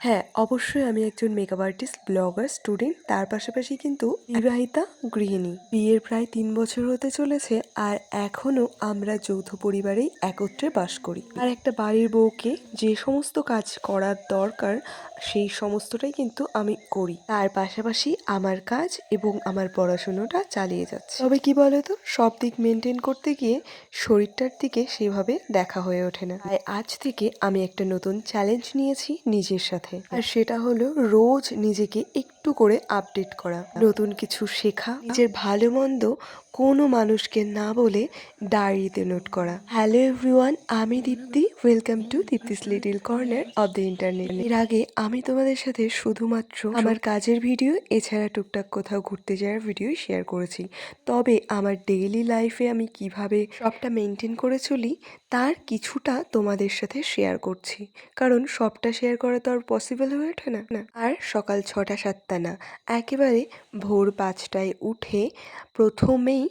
হ্যাঁ অবশ্যই আমি একজন মেকআপ আর্টিস্ট ব্লগার স্টুডেন্ট তার পাশাপাশি কিন্তু বিবাহিতা, গৃহিণী। বিয়ের প্রায় তিন বছর হতে চলেছে আর এখনও আমরা যৌথ পরিবারেই একত্রে বাস করি। আর একটা বাড়ির বউকে যে সমস্ত কাজ করার দরকার, সেই সমস্তটাই কিন্তু আমি করি। তার পাশাপাশি আমার কাজ এবং আমার পড়াশুনোটা চালিয়ে যাচ্ছে। তবে কি বলতো, সব দিক মেনটেন করতে গিয়ে শরীরটার দিকে সেভাবে দেখা হয়ে ওঠে না। তাই আজ থেকে আমি একটা নতুন চ্যালেঞ্জ নিয়েছি নিজের সাথে। আর সেটা হলো রোজ নিজেকে একটু করে আপডেট করা। নতুন কিছু শেখা। নিজের ভালো মন্দ কোনো মানুষকে না বলে ডায়েরিতে নোট করা। হ্যালো এভরিওয়ান আমি Dipti. Welcome to Dipti's little corner of the internet এর আগে আমি তোমাদের সাথে শুধুমাত্র আমার কাজের ভিডিও এছাড়া টুকটাক কোথাও ঘুরতে যাওয়ার ভিডিও শেয়ার করেছি। তবে আমার ডেইলি লাইফে আমি কীভাবে সবটা মেনটেন করে চলি তার কিছুটা তোমাদের সাথে শেয়ার করছি। কারণ সবটা শেয়ার করা তো আর পসিবল হয়ে ওঠে না? না। আর সকাল ছটা, সাতটা না। একেবারে ভোর পাঁচটায় উঠে প্রথমেই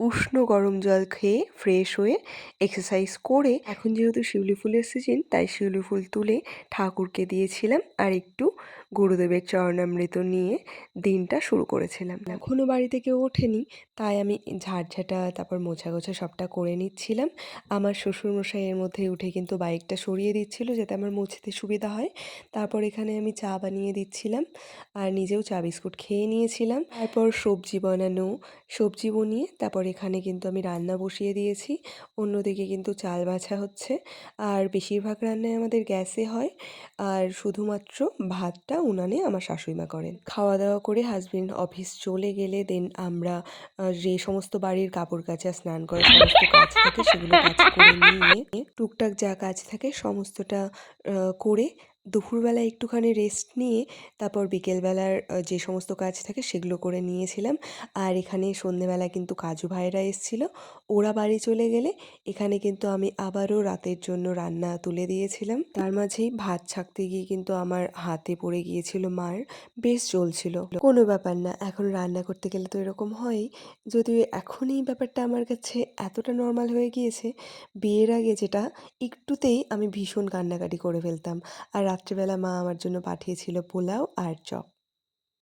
উষ্ণ গরম জল খেয়ে ফ্রেশ হয়ে এক্সারসাইজ করে এখন যেহেতু শিউলি ফুলের সিজন তাই শিউলি ফুল তুলে ঠাকুরকে দিয়েছিলাম আর একটু গুরুদেবের চরণামৃত নিয়ে দিনটা শুরু করেছিলাম। এখনও বাড়ি থেকে ওঠেনি, তাই আমি ঝাড়ঝাঁটা, তারপর মোছা গোছা সবটা করে নিচ্ছিলাম। আমার শ্বশুরমশাই এর মধ্যে উঠে কিন্তু বাইকটা সরিয়ে দিচ্ছিল যাতে আমার মুছতে সুবিধা হয়। তারপর এখানে আমি চা বানিয়ে দিচ্ছিলাম আর নিজেও চা বিস্কুট খেয়ে নিয়েছিলাম। তারপর সবজি বানানো, সবজি বনিয়ে তারপর এখানে কিন্তু আমি রান্না বসিয়ে দিয়েছি। অন্যদিকে কিন্তু চাল বাছা হচ্ছে। আর বেশিরভাগ রান্নায় আমাদের গ্যাসে হয়। আর শুধুমাত্র ভাতটা উনানে আমার শাশুড়িমা করেন। খাওয়া দাওয়া করে হাজবেন্ড অফিস চলে গেলে দেন আমরা যে সমস্ত বাড়ির কাপড় কাচা, স্নান করা সমস্ত কাজ থাকে সেগুলো কাজ করে নিয়ে, টুকটাক যা কাজ থাকে সমস্তটা করে দুপুরবেলা একটুখানি রেস্ট নিয়ে তারপর বিকেলবেলার যে সমস্ত কাজ থাকে সেগুলো করে নিয়েছিলাম। আর এখানে সন্ধেবেলা কিন্তু কাজু ভাইরা এসেছিল। ওরা বাড়ি চলে গেলে এখানে কিন্তু আমি আবারও রাতের জন্য রান্না তুলে দিয়েছিলাম। তার মাঝেই ভাত ছাকতে গিয়ে কিন্তু আমার হাতে পড়ে গিয়েছিল মার। বেশ জ্বলছিল। কোনো ব্যাপার না, এখন রান্না করতে গেলে তো এরকম হয়ই। যদিও এখন এই ব্যাপারটা আমার কাছে এতটা নর্মাল হয়ে গিয়েছে, বিয়ের আগে যেটা, একটুতেই আমি ভীষণ কান্নাকাটি করে ফেলতাম। আর রাত্রিবেলা মা আমার জন্য পাঠিয়েছিল পোলাও আর চপ।